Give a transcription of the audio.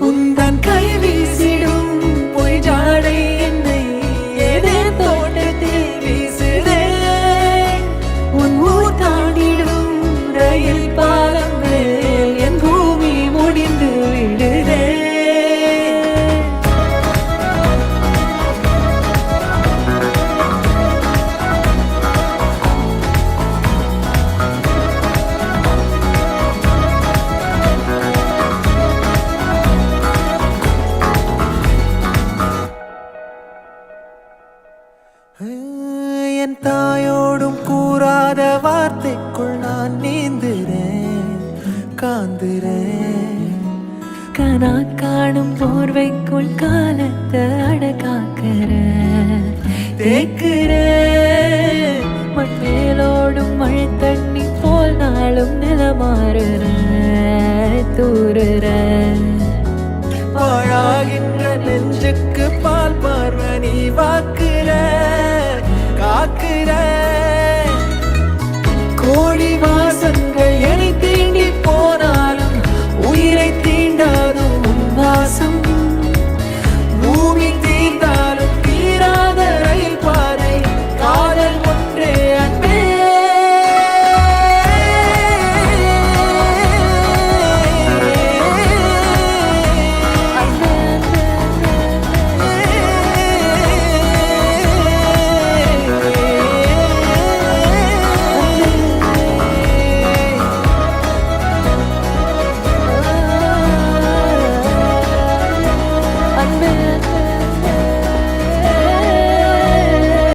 ¡Mundo! என் தாயோடும் கூறாத வார்த்தைக்குள் நான் நீந்துறேன் காந்துறேன். கனா காணும் போர்வைக்குள் காலத்தை அடகாக்கிறேன். தேக்கிறேன் மண் மேலோடும் மழை தண்ணி போல் நாளும் நிலமாறுறேன். தூறுறேன். பாழாகின்ற நெஞ்சுக்கு பால் பார்வனி வாக்கு